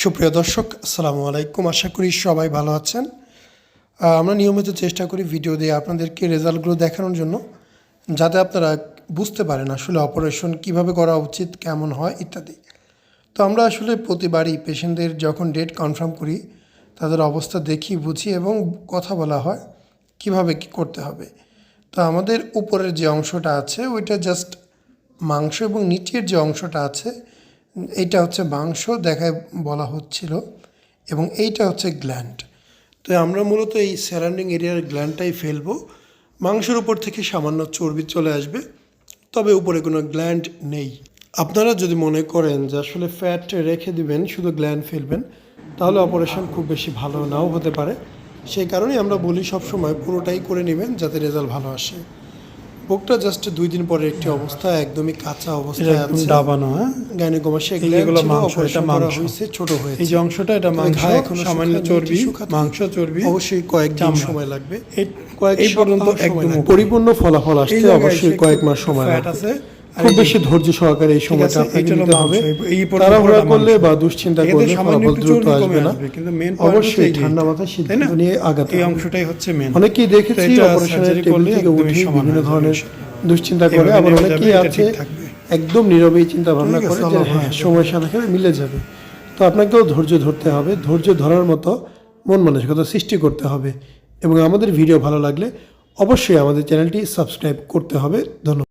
সুপ্রিয় দর্শক, আসসালামু আলাইকুম। আশা করি সবাই ভালো আছেন। আমরা নিয়মিত চেষ্টা করি ভিডিও দিয়ে আপনাদেরকে রেজাল্টগুলো দেখানোর জন্য, যাতে আপনারা বুঝতে পারেন আসলে অপারেশন কীভাবে করা উচিত, কেমন হয় ইত্যাদি। তো আমরা আসলে প্রতিবারই পেশেন্টদের যখন ডেট কনফার্ম করি, তাদের অবস্থা দেখি, বুঝি এবং কথা বলা হয়, কীভাবে কি করতে হবে। তো আমাদের উপরের যে অংশটা আছে, ওইটা জাস্ট মাংস এবং নিচের যে অংশটা আছে এইটা হচ্ছে মাংস, দেখায় বলা হচ্ছিল, এবং এইটা হচ্ছে গ্ল্যান্ড। তো আমরা মূলত এই সারাউন্ডিং এরিয়ার গ্ল্যান্ডটাই ফেলব। মাংসের উপর থেকে সামান্য চর্বি চলে আসবে, তবে উপরে কোনো গ্ল্যান্ড নেই। আপনারা যদি মনে করেন যে আসলে ফ্যাট রেখে দিবেন, শুধু গ্ল্যান্ড ফেলবেন, তাহলে অপারেশন খুব বেশি ভালো নাও হতে পারে। সেই কারণেই আমরা বলি সবসময় পুরোটাই করে নেবেন, যাতে রেজাল্ট ভালো আসে। বুকটা জাস্ট দুই দিন পরে একটি অবস্থা একদমই কাঁচা অবস্থায় একদম আছে। দাবানো হ্যাঁ? গাইনোকমাসে যেগুলো মাংস, এটা মাংস। হয়েছে ছোট হয়েছে। এই যে অংশটা এটা মাংস এখন সামান্য চর্বি মাংস চর্বি অবশ্যই কয়েক দিন সময় লাগবে। এই পর্যন্ত একদম পরিপূর্ণ ফলাফল আসতে অবশ্যই কয়েক মাস সময় লাগবে। খুব বেশি ধৈর্য সহকারে এই সময়টা আপনাকে মাংস। হবে তাড়াহুড়া করলে বা দুশ্চিন্তা করলে ফলাফল দ্রুত আসবে না। অবশ্যই ঠান্ডা তাই সিদ্ধান্ত নিয়ে আগাতে এই অংশটাই হচ্ছে মেন অনেকেই দেখেছি অপারেশনের টেবিল থেকে উঠে বিভিন্ন ধরনের দুশ্চিন্তা করে। আবার অনেকেই আছে একদম নীরবেই চিন্তা ভাবনা করে যে হ্যাঁ হাফেজ। সময়ের সাথে সাথে মিলে যাবে। তো আপনাকেও ধৈর্য ধরতে হবে। ধৈর্য ধরার মতো মন মানসিকতা সৃষ্টি করতে হবে। এবং আমাদের ভিডিও ভালো লাগলে অবশ্যই আমাদের চ্যানেলটি সাবস্ক্রাইব করতে হবে। ধন্যবাদ।